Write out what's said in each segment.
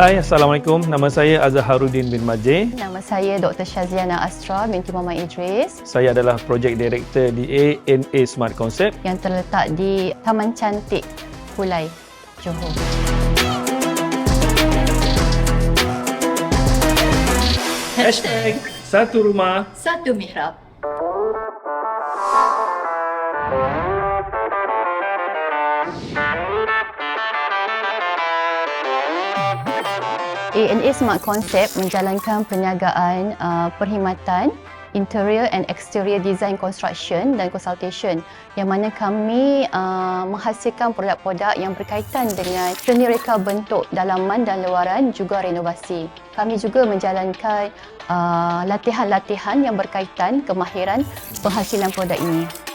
Hai, Assalamualaikum. Nama saya Azharuddin bin Majid. Nama saya Dr. Syaziana Astra binti Muhammad Idris Saya adalah Project Director di ANA Smart Concept. yang terletak di Taman Cantik Pulai, Johor. Hashtag Satu Rumah Satu mihrab. ANA Smart Concept menjalankan perniagaan uh, perkhidmatan interior and exterior design construction dan consultation yang mana kami uh, menghasilkan produk-produk yang berkaitan dengan seni reka bentuk dalaman dan luaran juga renovasi. Kami juga menjalankan uh, latihan-latihan yang berkaitan kemahiran penghasilan produk ini.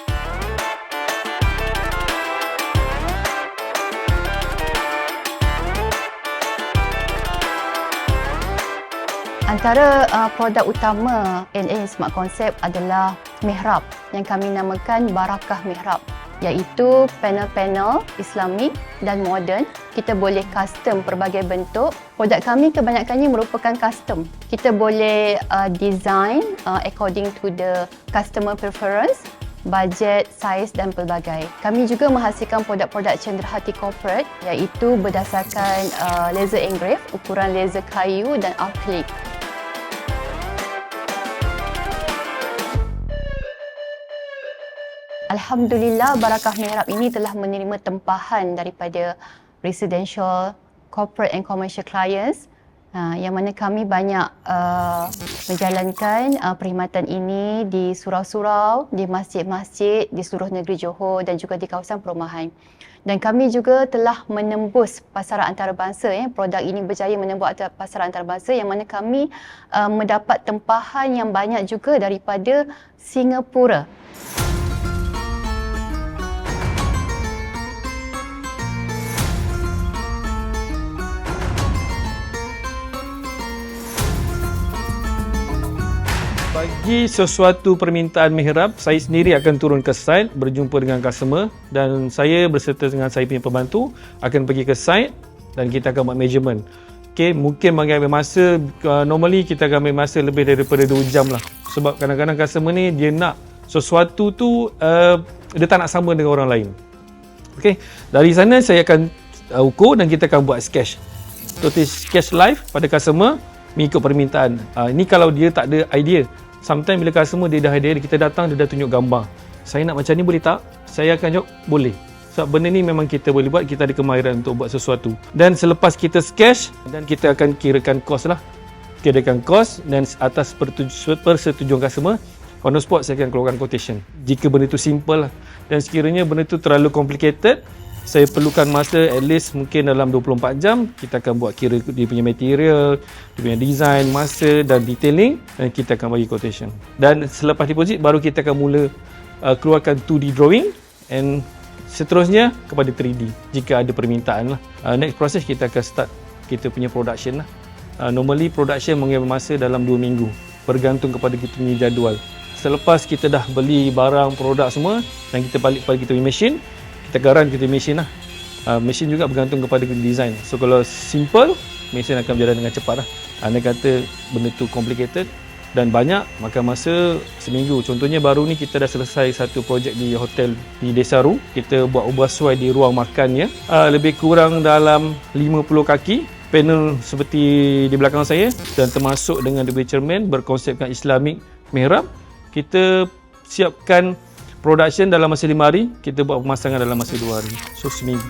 Antara uh, produk utama NA Smart Concept adalah mihrab yang kami namakan Barakah Mihrab iaitu panel-panel Islamik dan moden. Kita boleh custom pelbagai bentuk. Produk kami kebanyakannya merupakan custom. Kita boleh uh, design uh, according to the customer preference budget, saiz dan pelbagai. Kami juga menghasilkan produk-produk cenderahati corporate iaitu berdasarkan uh, laser engrave, ukuran laser kayu dan acrylic. Alhamdulillah Barakah Mihrab ini telah menerima tempahan daripada residential, corporate and commercial clients uh, yang mana kami banyak uh, menjalankan uh, perkhidmatan ini di surau-surau, di masjid-masjid di seluruh negeri Johor dan juga di kawasan perumahan. Dan kami juga telah menembus pasaran antarabangsa ya. Produk ini berjaya menembus pasaran antarabangsa yang mana kami uh, mendapat tempahan yang banyak juga daripada Singapura. Bagi sesuatu permintaan mihrab, saya sendiri akan turun ke site berjumpa dengan customer dan saya berserta dengan saya punya pembantu akan pergi ke site dan kita akan buat measurement. Okay, mungkin mengambil masa, uh, normally kita akan ambil masa lebih daripada 2 jam lah. Sebab kadang-kadang customer ni dia nak sesuatu tu uh, dia tak nak sama dengan orang lain. Okay, dari sana saya akan uh, ukur dan kita akan buat sketch. Total sketch live pada customer mengikut permintaan. Uh, ini kalau dia tak ada idea. Sometimes bila customer dia dah idea, kita datang dia dah tunjuk gambar. Saya nak macam ni boleh tak? Saya akan jawab boleh. Sebab benda ni memang kita boleh buat, kita ada kemahiran untuk buat sesuatu. Dan selepas kita sketch, dan kita akan kirakan kos lah. Kirakan kos dan atas persetujuan customer, on the spot saya akan keluarkan quotation. Jika benda tu simple lah. Dan sekiranya benda tu terlalu complicated, saya perlukan masa at least mungkin dalam 24 jam kita akan buat kira dia punya material, dia punya design, masa dan detailing dan kita akan bagi quotation. Dan selepas deposit baru kita akan mula uh, keluarkan 2D drawing and seterusnya kepada 3D jika ada permintaan lah. Uh, next process kita akan start kita punya production lah. Uh, normally production mengambil masa dalam 2 minggu bergantung kepada kita punya jadual. Selepas kita dah beli barang produk semua dan kita balik kepada kita punya machine, kita garan kita mesin lah. Uh, mesin juga bergantung kepada design. So kalau simple, mesin akan berjalan dengan cepat lah. Anda kata benda tu complicated dan banyak, makan masa seminggu. Contohnya baru ni kita dah selesai satu projek di hotel di Desaru. Kita buat ubah suai di ruang makannya. Uh, lebih kurang dalam 50 kaki panel seperti di belakang saya dan termasuk dengan punya cermin berkonsepkan Islamic mihrab. Kita siapkan production dalam masa 5 hari, kita buat pemasangan dalam masa 2 hari. So seminggu.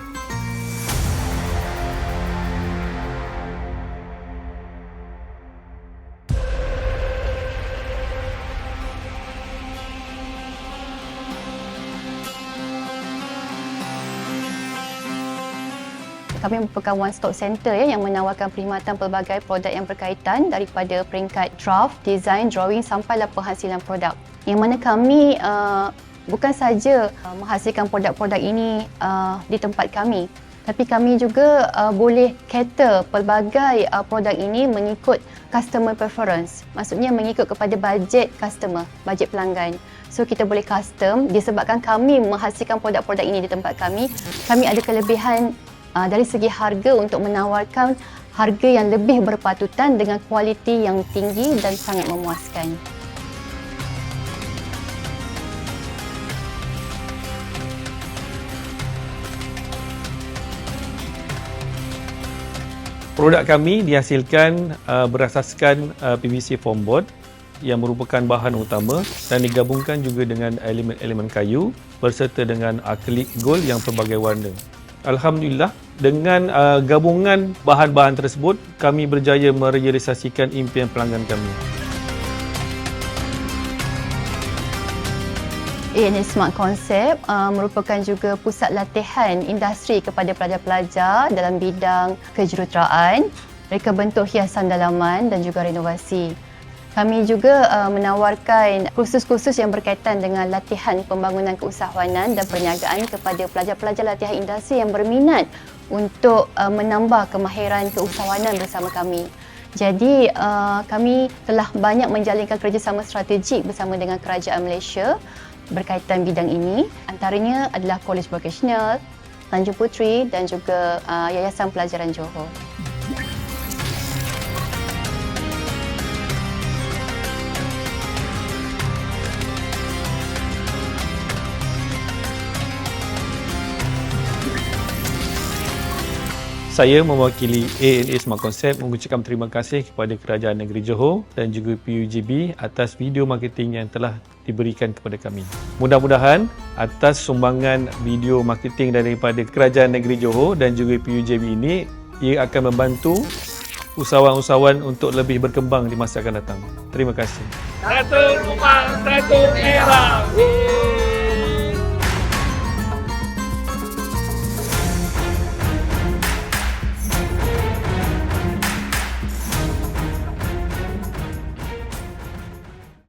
Kami merupakan one stop center ya yang menawarkan perkhidmatan pelbagai produk yang berkaitan daripada peringkat draft, design, drawing sampailah penghasilan produk. Yang mana kami uh, bukan saja uh, menghasilkan produk-produk ini uh, di tempat kami tapi kami juga uh, boleh cater pelbagai uh, produk ini mengikut customer preference. Maksudnya mengikut kepada bajet customer, bajet pelanggan. So kita boleh custom disebabkan kami menghasilkan produk-produk ini di tempat kami, kami ada kelebihan uh, dari segi harga untuk menawarkan harga yang lebih berpatutan dengan kualiti yang tinggi dan sangat memuaskan. Produk kami dihasilkan uh, berasaskan uh, PVC foam board yang merupakan bahan utama dan digabungkan juga dengan elemen-elemen kayu berserta dengan akrilik gold yang pelbagai warna. Alhamdulillah, dengan uh, gabungan bahan-bahan tersebut, kami berjaya merealisasikan impian pelanggan kami. ANS Smart Concept uh, merupakan juga pusat latihan industri kepada pelajar-pelajar dalam bidang kejuruteraan, reka bentuk hiasan dalaman dan juga renovasi. Kami juga uh, menawarkan kursus-kursus yang berkaitan dengan latihan pembangunan keusahawanan dan perniagaan kepada pelajar-pelajar latihan industri yang berminat untuk uh, menambah kemahiran keusahawanan bersama kami. Jadi uh, kami telah banyak menjalinkan kerjasama strategik bersama dengan kerajaan Malaysia berkaitan bidang ini. Antaranya adalah College Vocational, Tanjung Puteri dan juga uh, Yayasan Pelajaran Johor. Saya mewakili ANA Smart Concept mengucapkan terima kasih kepada Kerajaan Negeri Johor dan juga PUJB atas video marketing yang telah diberikan kepada kami. Mudah-mudahan atas sumbangan video marketing daripada Kerajaan Negeri Johor dan juga PUJB ini ia akan membantu usahawan-usahawan untuk lebih berkembang di masa akan datang. Terima kasih. Satu rumah, satu era. Woo!